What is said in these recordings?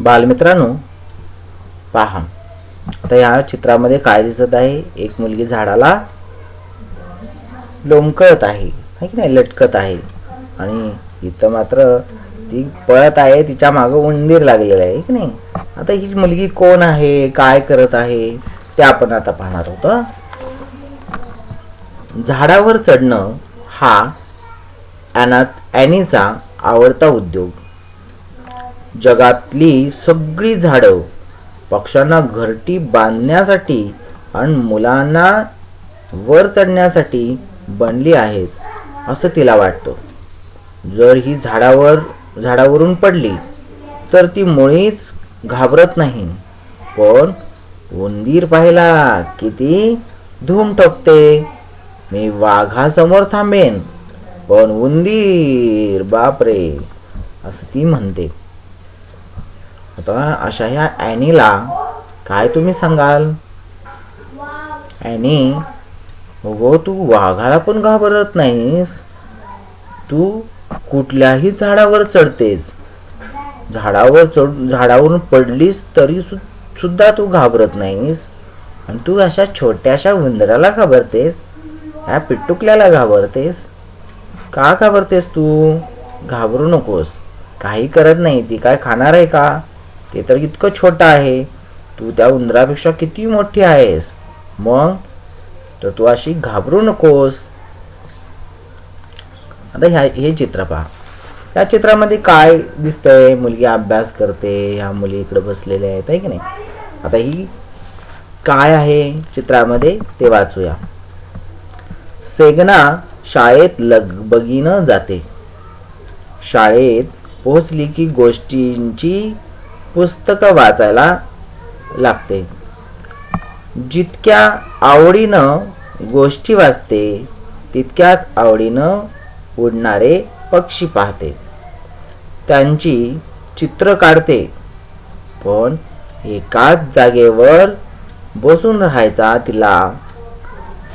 बालमित्रांनो पहा. आता या चित्रामध्ये काय दिसत आहे? एक मुलगी झाडाला लोंबकळत आहे. की नाही? लटकत आहे. आणि इथं मात्र ती पळत आहे तिच्या मागं उंदीर लागलेला आहे. की नाही? आता ही मुलगी कोण आहे? काय करत आहे? ते आपण आता पाहणार आहोत झाडावर चढणं हा ॲनात ॲनीचा आवडता उद्योग. जगातली सगळी झाडं पक्ष्यांना घरटी बांधण्यासाठी आणि मुलांना वर चढण्यासाठी बनली आहेत असं तिला वाटतं. जर ही झाडावर झाडावरून पडली तर ती मुळीच घाबरत नाही. पण उंदीर पाहिला किती धूम ठोकते. मी वाघासमोर थांबेन पण उंदीर बापरे असं ती म्हणते. आता अशा ह्या ॲनीला काय तुम्ही सांगाल? ॲनी अगो तू वाघाला पण घाबरत नाहीस. तू कुठल्याही झाडावर चढतेस. झाडावर चढ झाडावरून पडलीस तरी सु सुद्धा तू घाबरत नाहीस. आणि तू अशा छोट्याशा उंदराला घाबरतेस. ह्या पिट्टुकल्याला घाबरतेस. का घाबरतेस तू? घाबरू नकोस. काही करत नाही ती. काय खाणार आहे का? ते तर इतकं छोटं आहे. तू त्या उंदरापेक्षा किती मोठी आहेस? मग? तर तू अशी घाबरू नकोस. आता ह्या हे चित्र पहा. या चित्रामध्ये काय दिसतंय? मुलगी अभ्यास करते ह्या मुली इकडे बसलेल्या आहेत आहे की नाही? आता ही काय आहे चित्रामध्ये ते वाचूया. सेगना शाळेत लगबगीनं जाते. शाळेत पोहोचली की गोष्टींची पुस्तकं वाचायला लागते. जितक्या आवडीनं गोष्टी वाचते तितक्याच आवडीनं उडणारे पक्षी पाहते. त्यांची चित्र काढते पण एकाच जागेवर बसून राहायचा तिला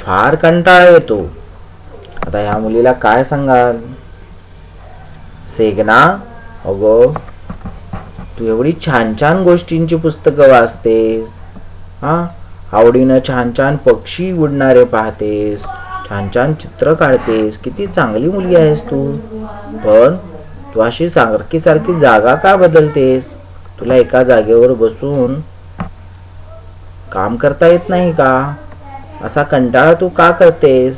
फार कंटाळा येतो. आता ह्या मुलीला काय सांगाल? सेगना अगो तू एवढी छान छान गोष्टींची पुस्तकं वाचतेस हा? आवडीनं छान छान पक्षी उडणारे पाहतेस छान छान चित्र काढतेस किती चांगली मुलगी आहेस तू. पण तू अशी सारखी सारखी जागा का बदलतेस? तुला एका जागेवर बसून काम करता येत नाही का? असा कंटाळा तू का करतेस?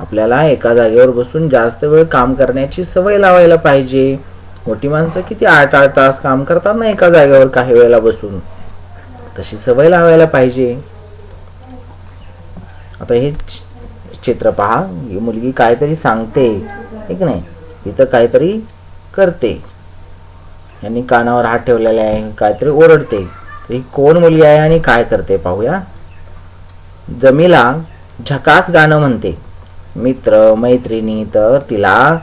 आपल्याला एका जागेवर बसून जास्त वेळ काम करण्याची सवय लावायला पाहिजे. मोठी माणसं किती आठ आठ तास काम करतात ना एका जागेवर काही वेळेला बसून? तशी सवय लावायला पाहिजे. आता हे चित्र पहा. ही मुलगी काहीतरी सांगते हे नाही? इथं काहीतरी करते. यांनी कानावर हात ठेवलेला आहे काहीतरी ओरडते. ही कोण मुलगी आहे आणि काय करते पाहूया. जमीला झकास गाणं म्हणते. मित्र मैत्रिणी तर तिला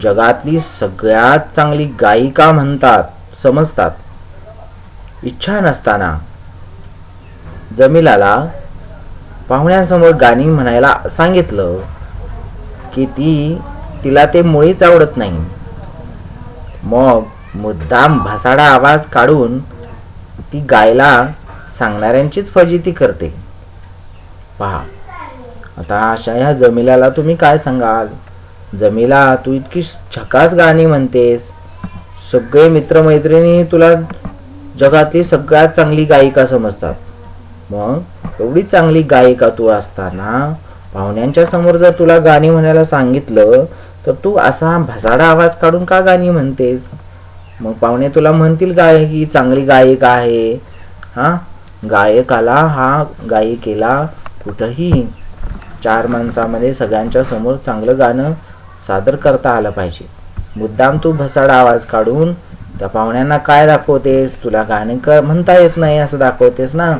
जगातली सगळ्यात चांगली गायिका म्हणतात समजतात. इच्छा नसताना. जमिलाला पाहुण्यांसमोर गाणी म्हणायला सांगितलं की ती तिला ते मुळीच आवडत नाही. मग मुद्दाम भासाडा आवाज काढून ती गायला सांगणाऱ्यांचीच फजिती करते. पहा आता अशा ह्या जमिलाला तुम्ही काय सांगाल? जमीला तू इतकी झकास गाणी म्हणतेस. सगळे मित्रमैत्रिणी तुला जगातली सगळ्यात चांगली गायिका समजतात. मग एवढी चांगली गायिका तू असताना पाहुण्यांच्या समोर जर तुला गाणी म्हणायला सांगितलं तर तू असा भसाडा आवाज काढून का गाणी म्हणतेस? मग पाहुणे तुला म्हणतील गाय ही चांगली गायिका आहे. हा गायकाला हा गायिकेला कुठंही चार माणसामध्ये सगळ्यांच्या समोर चांगलं गाणं सादर करता आलं पाहिजे. मुद्दाम तू भसाडा आवाज काढून त्या पाहुण्यांना काय दाखवतेस? तुला गाणे कर म्हणता येत नाही असं दाखवतेस ना?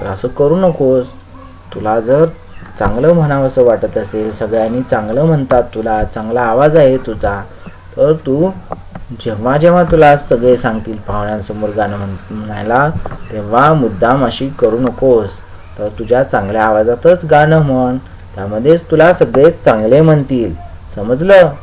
तर असं करू नकोस. तुला जर चांगलं म्हणावंसं वाटत असेल सगळ्यांनी चांगलं म्हणतात तुला चांगला आवाज आहे तुझा तर तू जेव्हा जेव्हा तुला सगळे सांगतील पाहुण्यांसमोर गाणं म्हण म्हणायला तेव्हा मुद्दाम अशी करू नकोस. तर तुझ्या चांगल्या आवाजातच गाणं म्हण. त्यामध्येच तुला सगळेच चांगले म्हणतील. ਸਮਝ ਲਾ।